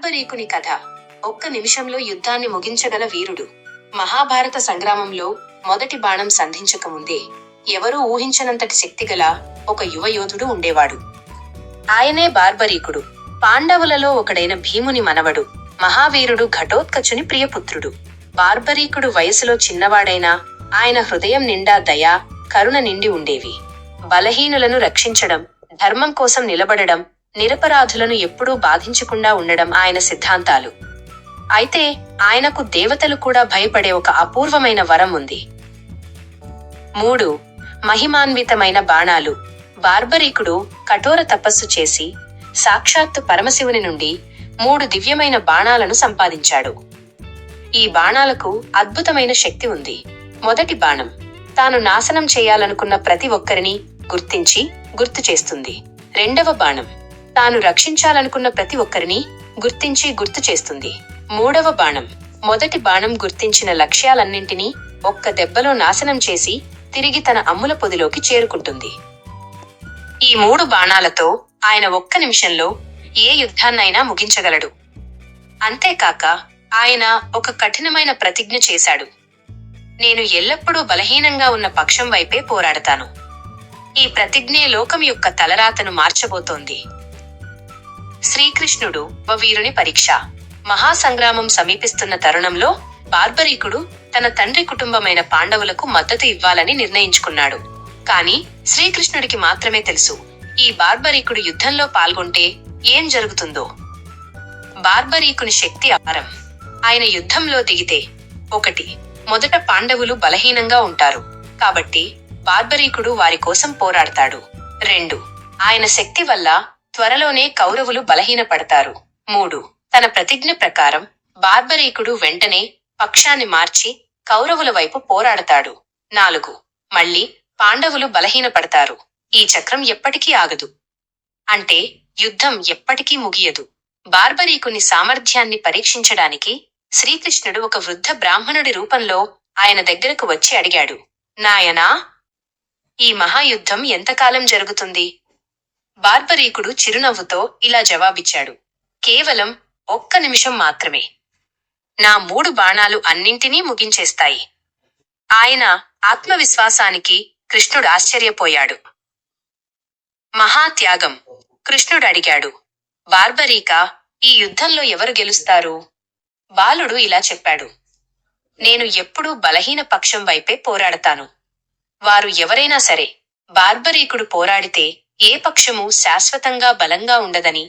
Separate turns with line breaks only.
బార్బరీకుని కథ. ఒక్క నిమిషంలో యుద్ధాన్ని ముగించగల వీరుడు. మహాభారత సంగ్రామంలో మొదటి బాణం సంధించకముందే ఎవరూ ఊహించనంతటి శక్తిగల ఒక యువ యోధుడు ఉండేవాడు. ఆయనే బార్బరీకుడు. పాండవులలో ఒకడైన భీముని మనవడు. మహావీరుడు ఘటోత్కచుని ప్రియపుత్రుడు. బార్బరీకుడు వయసులో చిన్నవాడైనా ఆయన హృదయం నిండా దయ కరుణ నిండి ఉండేవి. బలహీనులను రక్షించడం ధర్మం కోసం నిలబడడం నిరపరాధులను ఎప్పుడూ బాధించకుండా ఉండడం ఆయన సిద్ధాంతాలు. అయితే ఆయనకు దేవతలు కూడా భయపడే ఒక అపూర్వమైన వరం ఉంది. మూడు మహిమాన్వితమైన బాణాలు. బార్బరీకుడు కఠోర తపస్సు చేసి సాక్షాత్తు పరమశివుని నుండి మూడు దివ్యమైన బాణాలను సంపాదించాడు. ఈ బాణాలకు అద్భుతమైన శక్తి ఉంది. మొదటి బాణం తాను నాశనం చేయాలనుకున్న ప్రతి ఒక్కరిని గుర్తించి గుర్తు చేస్తుంది. రెండవ బాణం తాను రక్షించాలనుకున్న ప్రతి ఒక్కరిని గుర్తించి గుర్తు చేస్తుంది. మూడవ బాణం. మొదటి బాణం గుర్తించిన లక్ష్యాలన్నింటినీ ఒక్క దెబ్బలో నాశనం చేసి తిరిగి తన అమ్ముల పొదిలోకి చేరుకుంటుంది. ఈ మూడు బాణాలతో ఆయన ఒక్క నిమిషంలో ఏ యుద్ధాన్నైనా ముగించగలడు. అంతేకాక ఆయన ఒక కఠినమైన ప్రతిజ్ఞ చేశాడు. నేను ఎల్లప్పుడూ బలహీనంగా ఉన్న పక్షం వైపే పోరాడతాను. ఈ ప్రతిజ్ఞే లోకం యొక్క తలరాతను మార్చబోతోంది. శ్రీకృష్ణుడు వ వీరుని పరీక్ష. మహాసంగ్రామం సమీపిస్తున్న తరుణంలో బార్బరీకుడు తన తండ్రి కుటుంబమైన పాండవులకు మద్దతు ఇవ్వాలని నిర్ణయించుకున్నాడు. కాని శ్రీకృష్ణుడికి మాత్రమే తెలుసు ఈ బార్బరీకుడు యుద్ధంలో పాల్గొంటే ఏం జరుగుతుందో. బార్బరీకుని శక్తి అపారం. ఆయన యుద్ధంలో దిగితే ఒకటి మొదట పాండవులు బలహీనంగా ఉంటారు. కాబట్టి బార్బరీకుడు వారి కోసం పోరాడతాడు. రెండు ఆయన శక్తి వల్ల త్వరలోనే కౌరవులు బలహీనపడతారు. మూడు. తన ప్రతిజ్ఞ ప్రకారం బార్బరీకుడు వెంటనే పక్షాన్ని మార్చి కౌరవుల వైపు పోరాడతాడు. నాలుగు. మళ్ళీ పాండవులు బలహీనపడతారు. ఈ చక్రం ఎప్పటికీ ఆగదు. అంటే యుద్ధం ఎప్పటికీ ముగియదు. బార్బరీకుని సామర్థ్యాన్ని పరీక్షించడానికి శ్రీకృష్ణుడు ఒక వృద్ధ బ్రాహ్మణుడి రూపంలో ఆయన దగ్గరకు వచ్చి అడిగాడు నాయనా ఈ మహాయుద్ధం ఎంతకాలం జరుగుతుంది? బార్బరీకుడు చిరునవ్వుతో ఇలా జవాబిచ్చాడు. కేవలం ఒక్క నిమిషం మాత్రమే. నా మూడు బాణాలు అన్నింటినీ ముగించేస్తాయి. ఆయన ఆత్మవిశ్వాసానికి కృష్ణుడు ఆశ్చర్యపోయాడు. మహాత్యాగం! కృష్ణుడు అడిగాడు. బార్బరీక ఈ యుద్ధంలో ఎవరు గెలుస్తారు? బాలుడు ఇలా చెప్పాడు. నేను ఎప్పుడూ బలహీన పక్షం వైపే పోరాడతాను. వారు ఎవరైనా సరే బార్బరీకుడు పోరాడితే ఏ పక్షము శాశ్వతంగా బలంగా ఉండదని